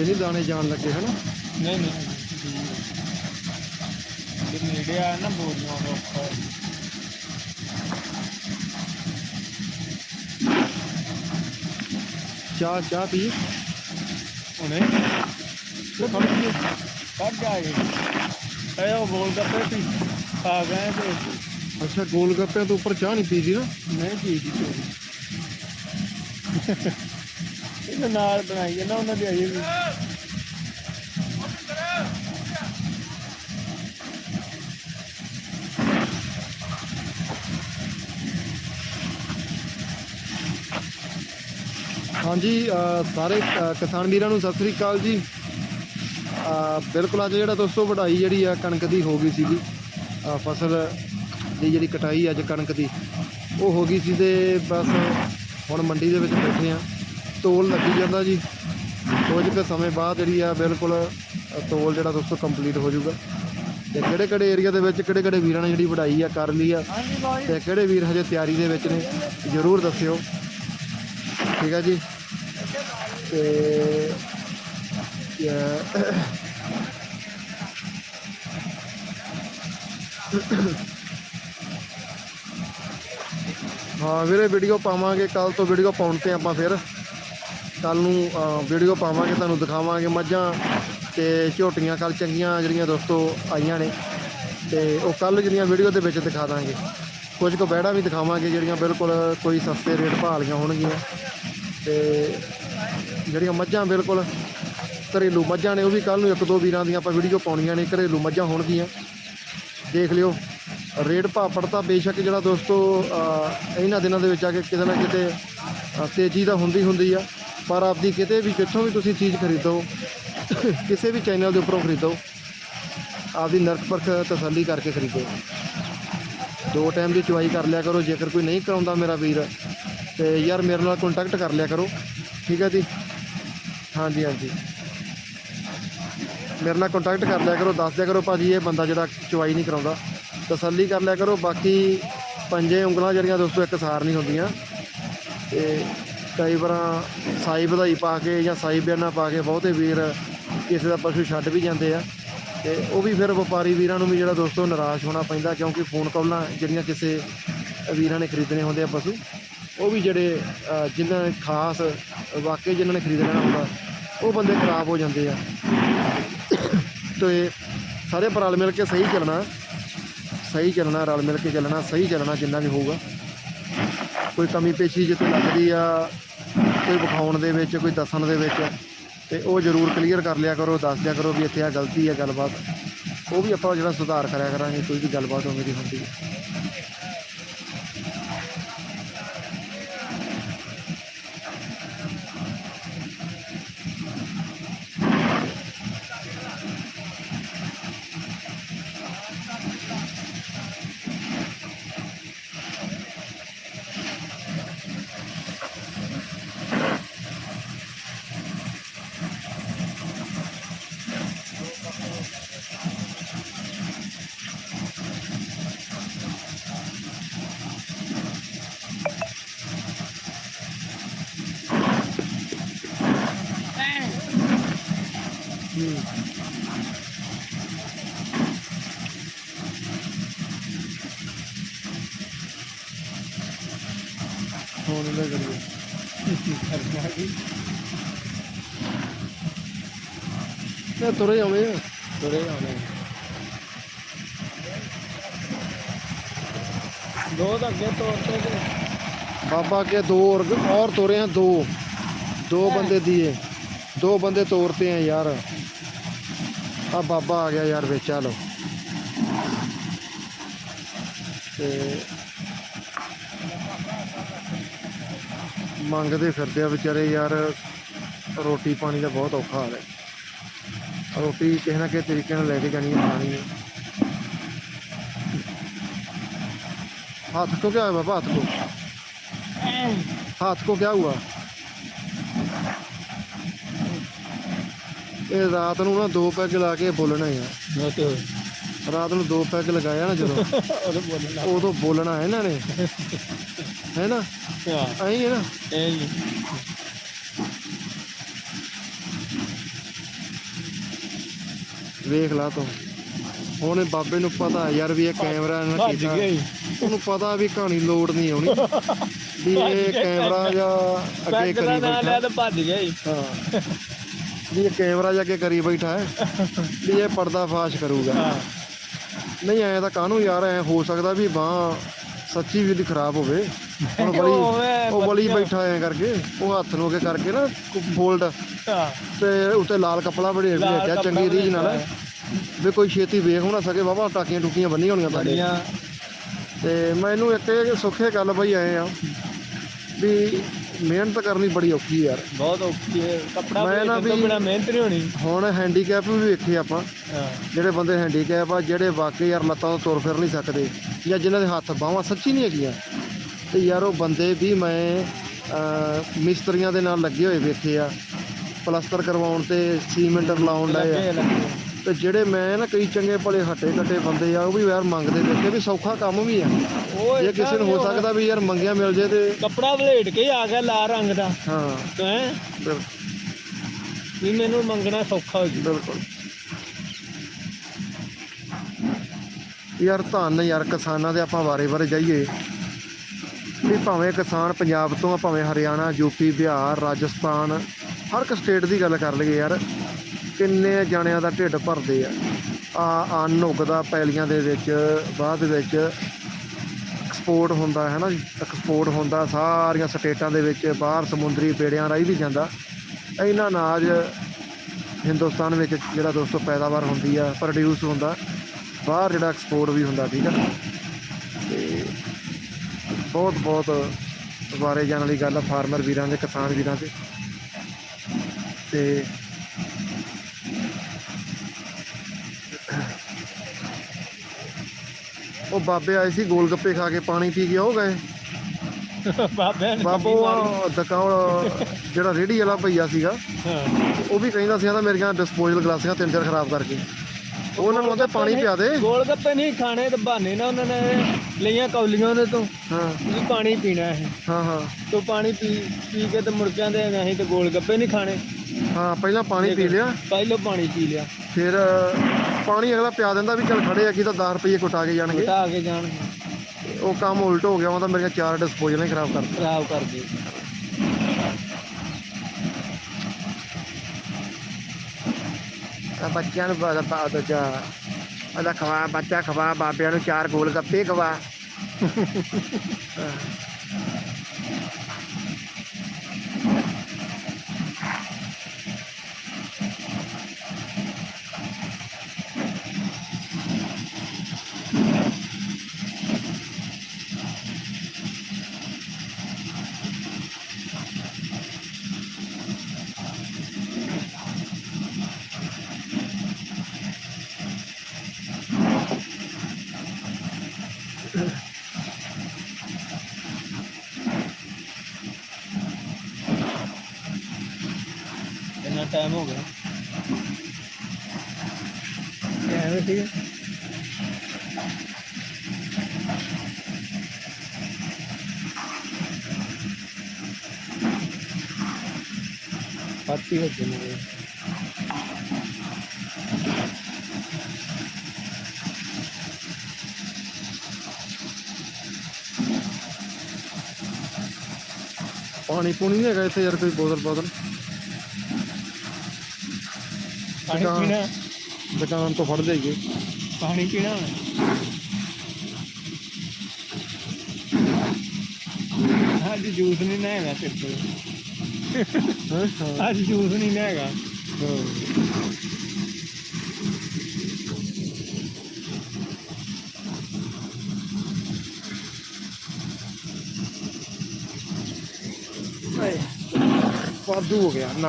ਅਜੇ ਨਹੀਂ ਦਾਣੇ ਜਾਣ ਲੱਗੇ ਹਨਾ? ਨਹੀਂ ਨਹੀਂ। ਇਹ ਨੇੜੇ ਆ ਨਾ ਬੋਰੀਆਂ ਦਾ ਔਖਾ ਹੈ। ਚਾਹ ਚਾਹ ਪੀ? ਹੁਣੇ? ਤੇ ਕੇ ਕੱਢ ਜਾਏ ਐ ਉਹ ਬੋਲ ਕਰਦੇ ਸੀ ਆ ਗਏ ਤੇ। ਅੱਛਾ ਗੋਲ ਗੱਪਿਆਂ ਤੋਂ ਉੱਪਰ ਚਾਹ ਨਹੀਂ ਪੀਦੀ ਨਾ? ਨਹੀਂ ਜੀ ਜੀ ਇਹਨਾਂ ਨਾਲ ਬਣਾਈ ਹੈ ਨਾ, ਉਹਨਾਂ ਦੀ ਆਈ ਵੀ। ਹਾਂਜੀ ਸਾਰੇ ਕਿਸਾਨ ਵੀਰਾਂ ਨੂੰ ਸਤਿ ਸ੍ਰੀ ਅਕਾਲ ਜੀ। ਬਿਲਕੁਲ ਅੱਜ ਜਿਹੜਾ ਦੋਸਤੋ ਵਢਾਈ ਜਿਹੜੀ ਆ ਕਣਕ ਦੀ ਹੋ ਗਈ ਸੀਗੀ ਫਸਲ ਦੀ ਜਿਹੜੀ ਕਟਾਈ ਅੱਜ ਕਣਕ ਦੀ, ਉਹ ਹੋ ਗਈ ਸੀ ਤੇ ਬਸ ਹੁਣ ਮੰਡੀ ਦੇ ਵਿੱਚ ਬੈਠੇ ਆ। ਤੋਲ ਲੱਗੀ ਜਾਂਦਾ ਜੀ। ਕੁਝ ਕੁ ਸਮੇਂ ਬਾਅਦ ਜਿਹੜੀ ਆ ਬਿਲਕੁਲ ਤੋਲ ਜਿਹੜਾ ਦੋਸਤੋ ਕੰਪਲੀਟ ਹੋ ਜਾਊਗਾ। ਤੇ ਕਿਹੜੇ ਕਿਹੜੇ ਏਰੀਆ ਦੇ ਵਿੱਚ ਕਿਹੜੇ ਕਿਹੜੇ ਵੀਰਾਂ ਨੇ ਜਿਹੜੀ ਵਢਾਈ ਆ, ਕਰ ਲਈ ਆ ਹਾਂਜੀ ਤੇ ਕਿਹੜੇ ਵੀਰ ਹਜੇ ਤਿਆਰੀ ਦੇ ਵਿੱਚ ਨੇ, ਜਰੂਰ ਦੱਸਿਓ। ਠੀਕ ਹੈ ਜੀ। ਤੇ ਹਾਂ ਵੀਰੇ ਵੀਡੀਓ ਪਾਵਾਂਗੇ ਕੱਲ ਤੋਂ ਵੀਡੀਓ ਪਾਉਣ ਤੇ ਆਪਾਂ ਫਿਰ। ਕੱਲ ਨੂੰ ਵੀਡੀਓ ਪਾਵਾਂਗੇ, ਤੁਹਾਨੂੰ ਦਿਖਾਵਾਂਗੇ ਮੱਝਾਂ ਤੇ ਝੋਟੀਆਂ। ਕੱਲ ਚੰਗੀਆਂ ਜਿਹੜੀਆਂ ਦੋਸਤੋ ਆਈਆਂ ਨੇ। ਤੇ ਉਹ ਕੱਲ ਜਿਹੜੀਆਂ ਵੀਡੀਓ ਦੇ ਵਿੱਚ ਦਿਖਾ ਦਾਂਗੇ। ਕੁਝ ਕੁ ਬੈੜਾ ਵੀ ਦਿਖਾਵਾਂਗੇ, ਜਿਹੜੀਆਂ ਬਿਲਕੁਲ ਕੋਈ ਸਸਤੇ ਰੇਟ ਭਾਲੀਆਂ ਹੋਣਗੀਆਂ। ਤੇ ਜਿਹੜੀਆਂ ਮੱਝਾਂ ਬਿਲਕੁਲ ਘਰੇਲੂ ਮੱਝਾਂ ਨੇ, ਉਹ ਵੀ ਕੱਲ ਨੂੰ ਇੱਕ ਦੋ ਵੀਰਾਂ ਦੀਆਂ ਆਪਾਂ ਵੀਡੀਓ ਪਾਉਣੀਆਂ ਨੇ, ਘਰੇਲੂ ਮੱਝਾਂ ਹੋਣਗੀਆਂ। ਦੇਖ ਲਿਓ, ਰੇਟ ਭਾਪੜ ਤਾਂ ਬੇਸ਼ੱਕ ਜਿਹੜਾ ਦੋਸਤੋ ਇਹਨਾਂ ਦਿਨਾਂ ਦੇ ਵਿੱਚ ਆ ਕੇ ਕਿਤੇ ਨਾ ਕਿਤੇ ਤੇਜ਼ੀ ਤਾਂ ਹੁੰਦੀ ਹੁੰਦੀ ਆ। ਪਰ ਆਪਦੀ ਕਿਤੇ ਵੀ, ਕਿੱਥੋਂ ਵੀ ਤੁਸੀਂ ਚੀਜ਼ ਖਰੀਦੋ, ਕਿਸੇ ਵੀ ਚੈਨਲ ਦੇ ਉੱਪਰੋਂ ਖਰੀਦੋ, ਆਪਦੀ ਨਰਕ ਪਰਖ ਤਸੱਲੀ ਕਰਕੇ ਖਰੀਦੋ। ਦੋ ਟਾਈਮ ਦੀ ਚੁਆਈ ਕਰ ਲਿਆ ਕਰੋ, ਜੇਕਰ ਕੋਈ ਨਹੀਂ ਕਰਾਉਂਦਾ ਮੇਰਾ ਵੀਰ, ਤੇ ਯਾਰ ਮੇਰੇ ਨਾਲ ਕੰਟੈਕਟ ਕਰ ਲਿਆ ਕਰੋ। ਠੀਕ ਹੈ ਜੀ? ਹਾਂਜੀ ਹਾਂਜੀ। ਮੇਰੇ ਨਾਲ ਕੰਟੈਕਟ ਕਰ ਲਿਆ ਕਰੋ, ਦੱਸ ਦਿਆ ਕਰੋ ਭਾਜੀ, ਇਹ ਬੰਦਾ ਜਿਹੜਾ ਚੁਆਈ ਨਹੀਂ ਕਰਾਉਂਦਾ। ਤਸੱਲੀ ਕਰ ਲਿਆ ਕਰੋ, ਬਾਕੀ ਪੰਜੇ ਉਂਗਲਾਂ ਜਿਹੜੀਆਂ ਦੋਸਤੋ, ਇੱਕ ਸਾਰ ਨਹੀਂ ਹੁੰਦੀਆਂ। ਤੇ ਕਈ ਵਾਰਾਂ ਸਾਈ ਵਧਾਈ ਪਾ ਕੇ ਜਾਂ ਸਾਈ ਬਿਆਨਾ ਪਾ ਕੇ ਬਹੁਤੇ ਵੀਰ ਕਿਸੇ ਦਾ ਪਸ਼ੂ ਛੱਡ ਵੀ ਜਾਂਦੇ ਆ। ਤੇ ਉਹ ਵੀ ਫਿਰ ਵਪਾਰੀ ਵੀਰਾਂ ਨੂੰ ਵੀ ਜਿਹੜਾ ਦੋਸਤੋ ਨਿਰਾਸ਼ ਹੋਣਾ ਪੈਂਦਾ ਕਿਉਂਕਿ ਫੋਨ ਕਾਲਾਂ ਜਿਹੜੀਆਂ ਕਿਸੇ ਵੀਰਾਂ ਨੇ ਖਰੀਦਣੇ ਹੁੰਦੇ ਆ ਪਸ਼ੂ ਉਹ ਵੀ ਜਿਹੜੇ ਅ, ਜਿਨ੍ਹਾਂ ਨੇ ਖਾਸ ਵਾਕਈ ਜਿਨ੍ਹਾਂ ਨੇ ਖਰੀਦ ਲੈਣਾ ਹੁੰਦਾ ਉਹ ਬੰਦੇ ਖਰਾਬ ਹੋ ਜਾਂਦੇ ਆ। ਤੇ ਸਾਰੇ ਪਰ ਰਲ ਮਿਲ ਕੇ ਸਹੀ ਚੱਲਣਾ ਸਹੀ ਚੱਲਣਾ ਰਲ ਮਿਲ ਕੇ ਚੱਲਣਾ ਸਹੀ ਚੱਲਣਾ ਜਿੰਨਾ ਵੀ ਹੋਊਗਾ। ਕੋਈ ਕਮੀ ਪੇਸ਼ੀ ਜਿੱਥੇ ਲੱਗਦੀ ਆ ਕੋਈ ਵਿਖਾਉਣ ਦੇ ਵਿੱਚ, ਕੋਈ ਦੱਸਣ ਦੇ ਵਿੱਚ ਤੇ ਉਹ ਜ਼ਰੂਰ ਕਲੀਅਰ ਕਰ ਲਿਆ ਕਰੋ, ਦੱਸ ਦਿਆ ਕਰੋ ਵੀ ਇੱਥੇ ਆ ਗਲਤੀ ਹੈ, ਗੱਲਬਾਤ। ਉਹ ਵੀ ਆਪਾਂ ਜਿਹੜਾ ਸੁਧਾਰ ਕਰਿਆ ਕਰਾਂਗੇ, ਕੋਈ ਵੀ ਗੱਲਬਾਤ ਹੋਵੇ ਦੀ ਹੁੰਦੀ ਹੈ। ਹੁਣ ਇਹਦਾ ਕਰੀਏ ਇਹ ਤੁਰੇ ਆਉਣੇ ਆ ਤੁਰੇ ਆਉਣੇ ਦੋ ਤਾਂ ਅੱਗੇ ਤੋੜਤੇ ਤੇ ਬਾਬਾ ਕੇ ਦੋ ਔਰ ਔਰ ਤੋਰੇ ਆ ਦੋ ਦੋ ਬੰਦੇ ਦੀਏ ਦੋ ਬੰਦੇ ਤੋਰਤੇ ਆ ਯਾਰ ਆ ਬਾਬਾ ਆ ਗਿਆ ਯਾਰ ਵਿੱਚ ਆ ਲੋ ਤੇ ਮੰਗਦੇ ਫਿਰਦੇ ਆ ਵਿਚਾਰੇ ਯਾਰ ਰੋਟੀ ਪਾਣੀ ਦਾ ਬਹੁਤ ਔਖਾ ਹਾਲ ਹੈ ਰੋਟੀ ਕਿਸੇ ਨਾ ਕਿਸੇ ਤਰੀਕੇ ਨਾਲ ਲੈ ਕੇ ਜਾਣੀ ਹੈ ਖਾਣੀ ਹੈ हाथ को क्या है बाबा हाथ को हाथ को क्या हुआ ਇਹ ਰਾਤ ਨੂੰ ਨਾ ਦੋ ਪੈਗ ਲਾ ਕੇ ਬੋਲਣਾ ਯਾਰ ਉਹ ਤੇ ਰਾਤ ਨੂੰ ਦੋ ਪੈਗ ਲਗਾਇਆ ਨਾ ਜਦੋਂ ਉਹਦੇ ਬੋਲਣਾ ਉਦੋਂ ਬੋਲਣਾ ਹੈ ਇਹਨਾਂ ਨੇ ਹੈ ਨਾ? ਹਾਂ ਐਂ ਹੀ ਹੈ ਨਾ? ਇਹ ਜੀ ਵੇਖ ਲਾ ਤੂੰ। ਹੁਣ ਬਾਬੇ ਨੂੰ ਪਤਾ ਯਾਰ ਵੀ ਇਹ ਕੈਮਰਾ ਭੱਜ ਕੀਤਾ ਉਹਨੂੰ ਪਤਾ ਵੀ ਕਹਾਣੀ ਲੋਡ ਨਹੀਂ ਆਉਣੀ। ਵੀ ਇਹ ਕੈਮਰਾ ਜਾਂ ਅੱਗੇ ਪੈਗ ਦਾ ਕਰੀ ਨਾਂ ਬੈਠਾ। ਲਿਆ ਤੇ ਭੱਜ ਗਈ ਹਾਂ। ਵੀ ਇਹ ਕੈਮਰਾ ਜਾਂ ਅੱਗੇ ਕਰੀ ਬੈਠਾ ਹੈ। ਵੀ ਇਹ ਪਰਦਾ ਫਾਸ਼ ਕਰੂਗਾ। ਹਾਂ। ਨਹੀਂ ਐ ਤਾਂ ਕਾਹਨੂੰ ਯਾਰ ਐ ਹੋ ਸਕਦਾ ਵੀ ਬਾਹ ਸੱਚੀ ਵੀ ਦੀ ਖਰਾਬ ਹੋਵੇ। ਹੁਣ ਉਹ ਬਲੀ ਉਹ ਬਲੀ। ਬੈਠਾ ਐ ਕਰਕੇ ਉਹ ਹੱਥ ਨੂੰ ਅੱਗੇ ਕਰਕੇ ਨਾ ਫੋਲਡ ਤੇ ਉੱਤੇ ਲਾਲ ਕੱਪੜਾ ਬੜੇ ਭੇਜਿਆ ਕੱਪੜਾ ਚੰਗੀ ਰੀਝ ਨਾਲ। ਵੀ ਕੋਈ ਛੇਤੀ ਵੇਖ ਨਾ ਸਕੇ ਬਾਬਾ ਟਾਕੀਆਂ ਟੁਕੀਆਂ ਬੰਨੀਆਂ ਹੋਣੀਆਂ ਤੁਹਾਡੇ। ਬੜੀਆਂ ਤੇ ਮੈਨੂੰ ਇੱਕ ਇਹ ਸੁੱਖੇ ਗੱਲ ਬਈ ਆਏ ਆ ਵੀ ਮਿਹਨਤ ਕਰਨੀ ਬੜੀ ਔਖੀ ਯਾਰ। ਬਹੁਤ ਔਖੀ ਹੈ। ਕੱਪੜਾ ਮੈਂ ਨਾ ਵੀ- ਬਿਨਾ ਮਿਹਨਤ ਨਹੀਂ ਹੋਣੀ। ਹੁਣ ਹੈਂਡੀਕੈਪ ਵੀ ਵੇਖੇ ਆਪਾਂ। ਜਿਹੜੇ ਬੰਦੇ ਹੈਂਡੀਕੈਪ ਆ ਜਿਹੜੇ ਵਾਕਈ ਯਾਰ ਲੱਤਾਂ ਤੋਂ ਤੁਰ ਫਿਰ ਨਹੀਂ ਸਕਦੇ ਜਾਂ ਜਿਨ੍ਹਾਂ ਦੇ ਹੱਥ ਬਾਹਾਂ ਸੱਚੀ ਨਹੀਂ ਹੈਗੀਆਂ। ਤੇ ਯਾਰ ਉਹ ਬੰਦੇ ਵੀ ਮੈਂ ਮਿਸਤਰੀਆਂ ਦੇ ਨਾਲ ਲੱਗੇ ਹੋਏ ਵੇਖੇ ਆ। ਪਲਸਤਰ ਕਰਵਾਉਣ ਤੇ ਸੀਮੈਂਟ ਲਾਉਣ ਲੱਗੇ ਤੇ ਜਿਹੜੇ ਮੈਂ ਨਾ ਕਈ ਚੰਗੇ ਭਲੇ ਹੱਟੇ ਕੱਟੇ ਬੰਦੇ ਆ ਉਹ ਵੀ ਯਾਰ ਮੰਗਦੇ ਦੇਖੇ ਵੀ ਸੌਖਾ ਕੰਮ ਵੀ ਆ। ਉਹ ਜੇ ਕਿਸੇ ਨੂੰ ਹੋ ਸਕਦਾ ਵੀ ਯਾਰ ਮੰਗਿਆ ਮਿਲ ਜੇ ਤੇ ਕੱਪੜਾ ਵਲੇਟ ਕੇ ਆ ਗਿਆ ਲਾਲ ਰੰਗ ਦਾ। ਹਾਂ। ਹੈ? ਵੀ ਮੈਨੂੰ ਮੰਗਣਾ ਸੌਖਾ ਹੋ ਜੂ। ਬਿਲਕੁਲ। ਯਾਰ ਧੰਨ ਯਾਰ ਕਿਸਾਨਾਂ ਦੇ ਆਪਾਂ ਵਾਰੇ ਵਾਰੇ ਜਾਈਏ। ਵੀ ਭਾਵੇਂ ਕਿਸਾਨ ਪੰਜਾਬ ਤੋਂ ਆ ਭਾਵੇਂ ਹਰਿਆਣਾ ਯੂਪੀ ਬਿਹਾਰ ਰਾਜਸਥਾਨ ਹਰ ਇੱਕ ਸਟੇਟ ਦੀ ਗੱਲ ਕਰ ਲਈਏ ਯਾਰ। ਕਿੰਨੇ ਜਾਣਿਆਂ ਦਾ ਢਿੱਡ ਭਰਦੇ ਆ? ਆ ਅੰਨ ਉਗਦਾ ਪੈਲੀਆਂ ਦੇ ਵਿੱਚ, ਬਾਅਦ ਵਿੱਚ ਐਕਸਪੋਰਟ ਹੁੰਦਾ, ਹੈ ਨਾ ਜੀ? ਐਕਸਪੋਰਟ ਹੁੰਦਾ, ਸਾਰੀਆਂ ਸਟੇਟਾਂ ਦੇ ਵਿੱਚ, ਬਾਹਰ ਸਮੁੰਦਰੀ ਬੇੜਿਆਂ ਰਾਹੀਂ ਵੀ ਜਾਂਦਾ। ਇਹਨਾਂ ਅਨਾਜ ਹਿੰਦੁਸਤਾਨ ਵਿੱਚ ਜਿਹੜਾ ਦੋਸਤੋ ਪੈਦਾਵਾਰ ਹੁੰਦੀ ਆ ਪ੍ਰੋਡਿਊਸ ਹੁੰਦਾ। ਬਾਹਰ ਜਿਹੜਾ ਐਕਸਪੋਰਟ ਵੀ ਹੁੰਦਾ, ਠੀਕ ਆ ਤੇ ਬਹੁਤ ਬਹੁਤ ਬਾਰੇ ਜਾਣ ਵਾਲੀ ਗੱਲ ਆ ਫਾਰਮਰ ਵੀਰਾਂ ਦੇ, ਕਿਸਾਨ ਵੀਰਾਂ ਦੇ। ਤੇ ਉਹ ਬਾਬੇ ਆਏ ਸੀ ਗੋਲ ਗੱਪੇ ਖਾ ਕੇ ਪਾਣੀ ਪੀ ਕੇ ਉਹ ਗਏ। ਨੇ ਬਾਬੂ ਆ ਦੁਕਾਨ ਜਿਹੜਾ ਰੇੜੀ ਵਾਲਾ ਭਈਆ ਸੀਗਾ ਉਹ ਵੀ ਕਹਿੰਦਾ ਸੀ ਕਹਿੰਦਾ ਮੇਰੀਆਂ ਡਿਸਪੋਜ਼ਲ ਗਲਾਸੀਆਂ ਤਿੰਨ ਚਾਰ ਖਰਾਬ ਕਰਕੇ। ਉਹਨਾਂ ਨੂੰ ਕਹਿੰਦੇ ਪਾਣੀ ਪਿਆ ਦੇ। ਗੋਲ ਗੱਪੇ ਨਹੀਂ ਖਾਣੇ ਤੇ ਬਹਾਨੇ ਨਾ ਉਹਨਾਂ ਨੇ ਲਈਆਂ ਕੌਲੀਆਂ ਉਹਦੇ ਤੋਂ। ਹਾਂ। ਵੀ ਪਾਣੀ ਪੀਣਾ ਹੈ ਹਾਂ ਹਾਂ। ਤੋ ਪਾਣੀ ਪੀ ਪੀ ਕੇ ਤੇ ਮੁਰਕਿਆਂ ਦੇ ਅਸੀਂ ਤੇ ਗੋਲ ਗੱਪੇ ਨਹੀਂ ਖਾਣੇ। ਹਾਂ ਪਹਿਲਾਂ ਪਾਣੀ ਪੀ ਲਿਆ। ਪਹਿਲਾਂ ਪਾਣੀ ਪੀ ਲਿਆ। ਫਿਰ ਪਾਣੀ ਅਗਲਾ ਪਿਆ ਦਿੰਦਾ ਵੀ ਚੱਲ ਖੜੇ ਆ ਕੀ ਤਾਂ 10 ਰੁਪਏ ਕੁਟਾ ਕੇ ਜਾਣਗੇ। ਘਟਾ ਕੇ ਜਾਣ ਉਹ ਕੰਮ ਉਲਟ ਹੋ ਗਿਆ ਉਹ ਤਾਂ ਮੇਰੀਆਂ ਚਾਰ ਡਿਸਪੋਜ਼ਲਾਂ ਹੀ ਖਰਾਬ ਕਰਤੀਆਂ ਖਰਾਬ ਕਰ ਦੇ ਆ ਬੱਚਿਆਂ ਨੂੰ ਬਾਦ ਪਾ ਦੋ ਚਾ ਉਹਦਾ ਖਵਾ ਬੱਚਾ ਖਵਾ ਬਾਬਿਆਂ ਨੂੰ ਚਾਰ ਗੋਲ ਗੱਪੇ ਖਵਾ। ਕਿੰਨਾ ਟਾਈਮ ਹੋ ਗਿਆ ਐਵੇਂ ਠੀਕ ਪਾਰਟੀ ਹੋ ਗਈ ਪਾਣੀ ਪੂਣੀ ਨਹੀਂ ਹੈਗਾ ਇੱਥੇ ਯਾਰ ਕੋਈ ਬੋਤਲ ਬੋਤਲ ਪਾਣੀ ਦੁਕਾਨ- ਪੀਣਾ ਦੁਕਾਨ ਤੋਂ ਫੜ ਜਾਈਏ ਪਾਣੀ ਪੀਣਾ ਅੱਜ ਜੂਸ ਨਹੀਂ ਨਾ ਹੈਗਾ ਤੇਰੇ ਕੋਲ ਹਾਂ ਹਾਂ ਅੱਜ ਜੂਸ ਨਹੀਂ ਨਾ ਹੈਗਾ ਵਾਧੂ ਹੋ ਗਿਆ ਨਾ